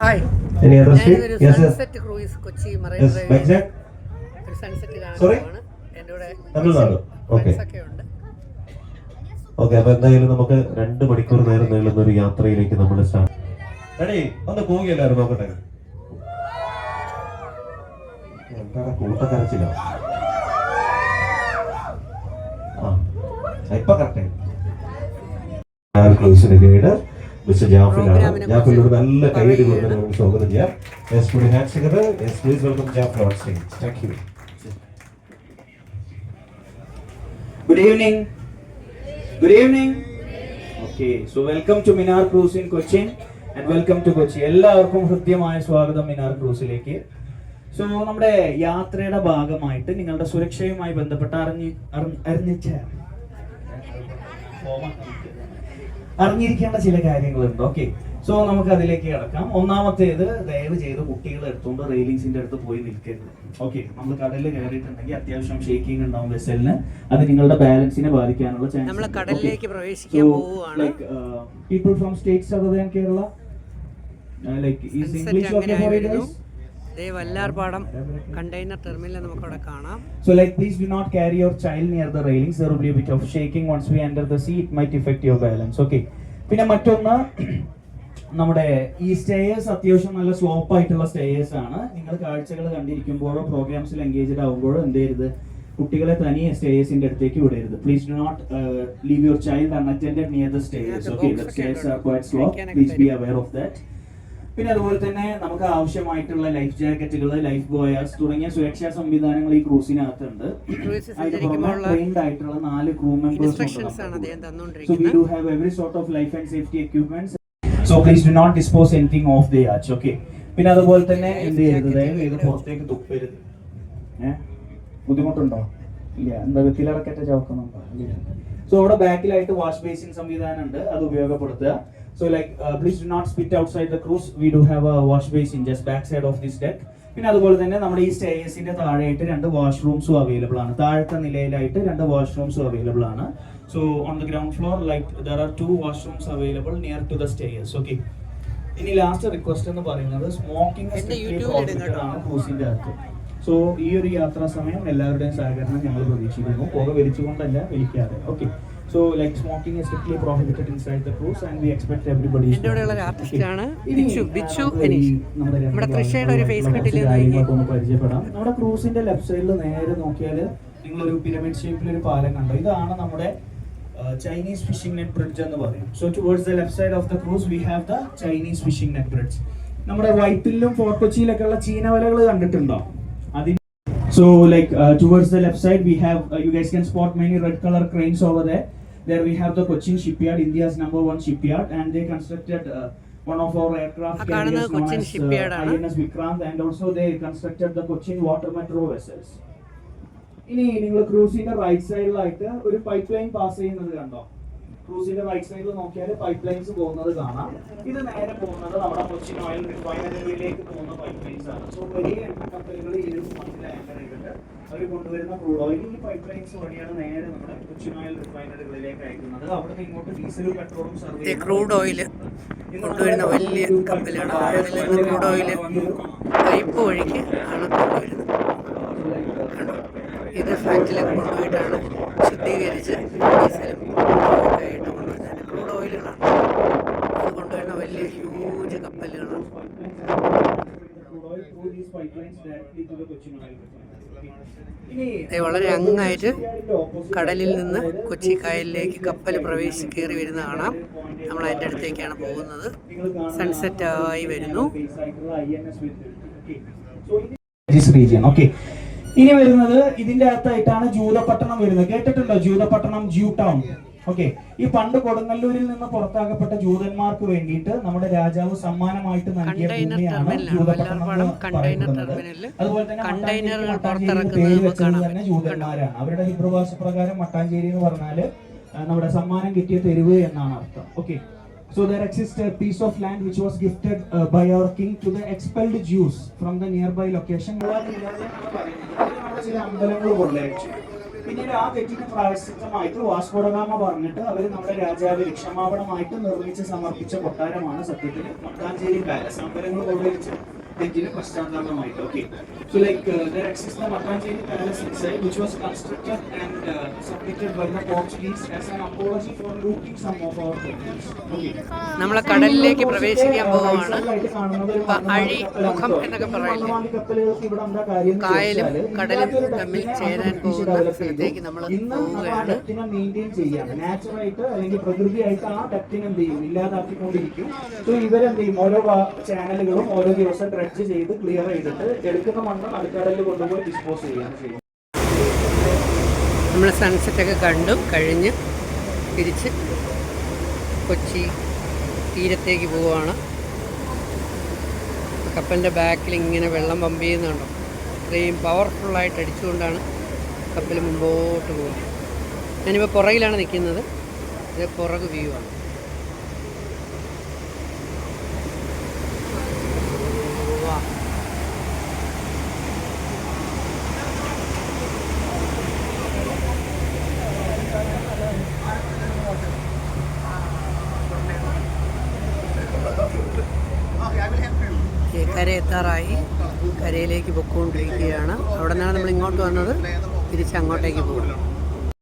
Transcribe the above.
Hi. Sunset cruise Kochi marine Yes, drive Vizag, ഒരു sunset കാണാനാണ് എന്റെ കൂടെ തമിഴ്നാട്. Okay. friends ഒക്കെ ഉണ്ട്. ഓക്കെ അപ്പൊ എന്തായാലും നമുക്ക് രണ്ട് മണിക്കൂർ നേരം നീളുന്ന ഒരു യാത്രയിലേക്ക് നമ്മൾ സ്റ്റാർട്ട് റെഡി ഒന്ന് എല്ലാവരും നോക്കട്ടെ. എന്താണ് കൂട്ടക്കരച്ചില്ല ആ ഇപ്പൊ കറക്റ്റ് ഗൈഡ് മിസ്റ്റർ ജാഫിനാണ്. ജാഫിനോട് നല്ല കൈയ്യടി കൊടുത്ത് നമുക്ക് സ്വാഗതം ചെയ്യാം. Yes put hand together yes please welcome Jafil on stage thank you good evening. Good evening. Okay so welcome to Minar cruise in Cochin and welcome to Kochi എല്ലാവർക്കും ഹൃദ്യമായ സ്വാഗതം മിനാർ ക്രൂസിലേക്ക് സോ നമ്മുടെ യാത്രയുടെ ഭാഗമായിട്ട് നിങ്ങളുടെ സുരക്ഷയുമായി ബന്ധപ്പെട്ട അറിഞ്ഞ് അറിഞ്ഞ്- അറിഞ്ഞിച്ച അറിഞ്ഞിരിക്കേണ്ട ചില കാര്യങ്ങളുണ്ട്. ഓക്കെ സോ നമുക്ക് അതിലേക്ക് കിടക്കാം. ഒന്നാമത്തേത് ദയവ് ചെയ്ത് കുട്ടികളെ എടുത്തുകൊണ്ട് റെയിലിങ്സിന്റെ അടുത്ത് പോയി നിൽക്കരുത്. ഓക്കെ നമ്മൾ കടലിൽ കയറിയിട്ടുണ്ടെങ്കിൽ അത്യാവശ്യം ഷേക്കിംഗ് ഉണ്ടാവും വെസലിന് അത് നിങ്ങളുടെ ബാലൻസിനെ ബാധിക്കാനുള്ള ചാൻസ് കടലിലേക്ക് പ്രവേശിക്കാൻ പോവുകയാണ്. People from states other than Kerala like is English okay for you guys Vallarpadam container terminal നമുക്കവിടെ കാണാം. So like please do not carry your child near the railings There will be a bit of shaking once we enter the sea. It might affect your balance. Okay. പിന്നെ മറ്റൊന്ന് നമ്മുടെ ഈ stairs അത്യാവശ്യം നല്ല slope ആയിട്ടുള്ള stairs ആണ്. നിങ്ങൾ കാഴ്ചകൾ കണ്ടിരിക്കുമ്പോഴോ പ്രോഗ്രാംസിൽ എൻഗേജ്ഡ് ആകുമ്പോഴോ എന്ത് ചെയ്യരുത്? കുട്ടികളെ തനിയെ സ്റ്റേയേഴ്സിന്റെ അടുത്തേക്ക് വിടരുത്. Please do not leave your child unattended near the stairs okay the stairs are quite slow please be. Aware of that പിന്നെ അതുപോലെ തന്നെ നമുക്ക് ആവശ്യമായിട്ടുള്ള ലൈഫ് ജാക്കറ്റുകൾ ലൈഫ് ബോയാസ് തുടങ്ങിയ സുരക്ഷാ സംവിധാനങ്ങൾ ഈ ക്രൂസിനകത്തുണ്ട്. ട്രെയിൻഡ് ആയിട്ടുള്ള നാല് ക്രൂ മെമ്പേഴ്സ് we തന്നുകൊണ്ടിരിക്കുന്നത് do have every sort of life and safety equipments. So please do not dispose anything off the yacht, okay? പിന്നെ അതുപോലെ തന്നെ എന്ത് ചെയ്യരുത്? ദയവ് ചെയ്ത് പുറത്തേക്ക് തുപ്പരുത്. ഏഹ് ബുദ്ധിമുട്ടുണ്ടോ? ഇല്ല. എന്താ വെത്തിലിറക്കറ്റ ചവക്കുന്നുണ്ടോ? സോ അവിടെ ബാക്കിലായിട്ട് വാഷ് ബേസിൻ സംവിധാനം ഉണ്ട്. അത് ഉപയോഗപ്പെടുത്തുക. So like uh, please do not spit outside the cruise. We do have a wash basin just backside of this deck. പിന്നെ അതുപോലെ തന്നെ നമ്മുടെ ഈ സ്റ്റേയേഴ്സിന്റെ താഴെയായിട്ട് രണ്ട് വാഷ്റൂംസും അവൈലബിൾ ആണ് താഴത്തെ നിലയിലായിട്ട് രണ്ട് വാഷ്റൂംസും അവൈലബിൾ ആണ് so on the ground floor like there are two washrooms available near to the stairs okay ഇനി ലാസ്റ്റ് റിക്വസ്റ്റ് എന്ന് പറയുന്നത് സ്മോക്കിംഗ്. ആണ് ക്രൂസിന്റെ അകത്ത് സോ ഈ ഒരു യാത്രാ സമയം എല്ലാവരുടെയും സഹകരണം ഞങ്ങൾ പ്രതീക്ഷിക്കുന്നു പുക വലിച്ചുകൊണ്ടല്ല വലിക്കാതെ okay so like smoking strictly prohibited inside the cruise and we expect everybody എന്റെ കൂടെയുള്ള ഒരു ആർട്ടിസ്റ്റ് ആണ് ബിച്ചു, ബിച്ചു അനീഷ്. നമ്മുടെ തൃശ്ശയുടെ ഒരു ഫേസ് കട്ടിൽ പരിചയപ്പെടാം. നമ്മുടെ ക്രൂസിന്റെ ലെഫ്റ്റ് സൈഡിൽ നേരെ നോക്കിയാൽ നിങ്ങൾ ഒരു പിരമിഡ് ഷേപ്പിൽ ഒരു പാലം കണ്ടോ? ഇതാണ് നമ്മുടെ ചൈനീസ് ഫിഷിംഗ് നെറ്റ് ബ്രിഡ്ജ് എന്ന് പറയും. So towards the left side of the cruise we have the Chinese fishing net bridge നമ്മുടെ വൈറ്റിലും ഫോർട്ട് കൊച്ചിയിലൊക്കെ ഉള്ള ചീന വലകൾ കണ്ടിട്ടുണ്ടോ? അതിന് so like towards the left side we have you guys you spot many red colour cranes over over there. We have the Cochin shipyard, India's number one shipyard, and they constructed uh, one of our aircraft carriers known as uh, INS Vikrant, and also they constructed the Cochin water metro vessels. ഇനി നിങ്ങൾ ക്രൂസിന്റെ right സൈഡിലായിട്ട് ഒരു pipe line pass ചെയ്യുന്നത് കണ്ടോ ക്രൂസിന്റെ right സൈഡിൽ നോക്കിയാൽ pipe lines പോകുന്നത് കാണാം. ഇത് നേരെ പോകുന്നത് നമ്മുടെ കൊച്ചിൻ ഓയിൽ റിഫൈനറിയിലേക്ക് പോകുന്ന പൈപ്പ് ലൈൻസ് ആണ്. സോ വലിയ എണ്ണ കപ്പലുകൾ ഈ ഒരു മണ്ണിൽ ആങ്കർ ചെയ്തിട്ട് അവർ കൊണ്ടുവരുന്ന ക്രൂഡ് ഓയിൽ ഈ പൈപ്പ് ലൈൻസ് വഴിയാണ് നേരെ നമ്മുടെ കൊച്ചിൻ ഓയിൽ റിഫൈനറികളിലേക്ക് അയക്കുന്നത്. അവിടെ ഇങ്ങോട്ട് ഡീസലും പെട്രോളും ദേ ക്രൂഡ് ഓയിൽ കൊണ്ടുവരുന്ന വലിയ കപ്പലുകൾ ക്രൂഡ് ഓയിൽ പൈപ്പ് വഴിക്ക് ആണ് കൊണ്ടുവരുന്നത്. കണ്ടോ? ഇത് ഫാക്ടറിയിലേക്ക് കൊണ്ടുപോയിട്ടാണ് ശുദ്ധീകരിച്ച് ഡീസലും ആയിട്ട് കൊണ്ടുവരുന്നത് ക്രൂഡ് ഓയിലുകളാണ് അത് കൊണ്ടുവരുന്ന വലിയ ഹ്യൂജ് കപ്പലുകളാണ് വളരെ അങ്ങായിട്ട് കടലിൽ നിന്ന് കൊച്ചി കായലിലേക്ക് കപ്പൽ പ്രവേശിച്ച് കയറി വരുന്ന കാണാം. നമ്മൾ അതിന്റെ അടുത്തേക്കാണ് പോകുന്നത്. സൺസെറ്റ് ആയി വരുന്നു. ഇനി വരുന്നത് ഇതിന്റെ അകത്തായിട്ടാണ് ജൂതപട്ടണം വരുന്നത്. കേട്ടിട്ടുണ്ടോ? ജൂതപട്ടണം ജൂ ടൗൺ ഓക്കെ ഈ പണ്ട് കൊടുങ്ങല്ലൂരിൽ നിന്ന് പുറത്താക്കപ്പെട്ട ജൂതന്മാർക്ക് വേണ്ടിയിട്ട് നമ്മുടെ രാജാവ് സമ്മാനമായിട്ട് നൽകിയ കണ്ടെയ്നർ ഭൂമിയാണ് അതുപോലെ തന്നെ പേര് വെച്ചത് ജൂതന്മാരാണ്. അവരുടെ ഹിബ്രു ഭാഷ പ്രകാരം മട്ടാഞ്ചേരി എന്ന് പറഞ്ഞാൽ നമ്മുടെ സമ്മാനം കിട്ടിയ തെരുവ് എന്നാണ് അർത്ഥം. Okay So there exists a piece of land which was gifted uh, by our king to the expelled Jews from the nearby location. ചില അമ്പലങ്ങൾ കൊള്ളയടിച്ചു പിന്നീട് ആ തെറ്റിന് പ്രായശ്ചിത്തമായിട്ട് വാസ്കോഡഗാമ പറഞ്ഞിട്ട് അവർ നമ്മുടെ രാജാവിന് ക്ഷമാപണമായിട്ട് നിർമ്മിച്ച് സമർപ്പിച്ച കൊട്ടാരമാണ് സത്യത്തിൽ മട്ടാഞ്ചേരി പാലസ്. അമ്പലങ്ങൾ കൊണ്ടുവരിച്ച് തെറ്റിന് പശ്ചാത്താപമായിട്ട് okay so like there exist the Mattancherry palace inside which was constructed and uh, submitted by the Portuguese as an apology for looting some of our temples. Okay. നമ്മളെ കടലിലേക്ക് പ്രവേശിക്കാൻ പോവുകയാണ് അഴി മുഖം എന്നൊക്കെ പറയുന്നത് പറയില്ലേ? കായലും കടലും തമ്മിൽ ചേരാൻ പോകുന്ന സ്ഥലത്തേക്ക് നമ്മൾ പോവുകയാണ്. മെയിന്റെയിൻ ചെയ്യാണ് നാച്ചുറായിട്ട് അല്ലെങ്കിൽ പ്രകൃതിയായിട്ട് ആ ഡെപ്തിനെ എന്ത് ചെയ്യും ഇല്ലാതാക്കിക്കൊണ്ടിരിക്കും സോ ഇവരെന്ത് ചെയ്യും ഓരോ ചാനലുകളും ഓരോ ദിവസം ഡ്രഡ്ജ് ചെയ്ത് ക്ലിയർ ചെയ്തിട്ട് എടുക്കുന്ന മണ്ണ് നടുക്കടലിൽ കൊണ്ടുപോയി ഡിസ്പോസ് ചെയ്യാണ് ചെയ്യുന്നത്. നമ്മൾ സൺസെറ്റൊക്കെ കണ്ടു കഴിഞ്ഞ് തിരിച്ച് കൊച്ചി തീരത്തേക്ക് പോവുകയാണ് കപ്പലിന്റെ ബാക്കിൽ ഇങ്ങനെ വെള്ളം പമ്പ് ചെയ്യുന്നുണ്ടോ. അത്രയും പവർഫുള്ളായിട്ട് അടിച്ചുകൊണ്ടാണ് കപ്പൽ മുമ്പോട്ട് പോകുന്നത്. ഞാനിപ്പോൾ പുറകിലാണ് നിൽക്കുന്നത്. ഇത് പുറകു വ്യൂ ആണ്. കര എത്താറായി. കരയിലേക്ക് പൊക്കോണ്ടിരിക്കുകയാണ്. അവിടെ നിന്നാണ് നമ്മൾ ഇങ്ങോട്ട് വന്നത്. തിരിച്ച് അങ്ങോട്ടേക്ക് പോകും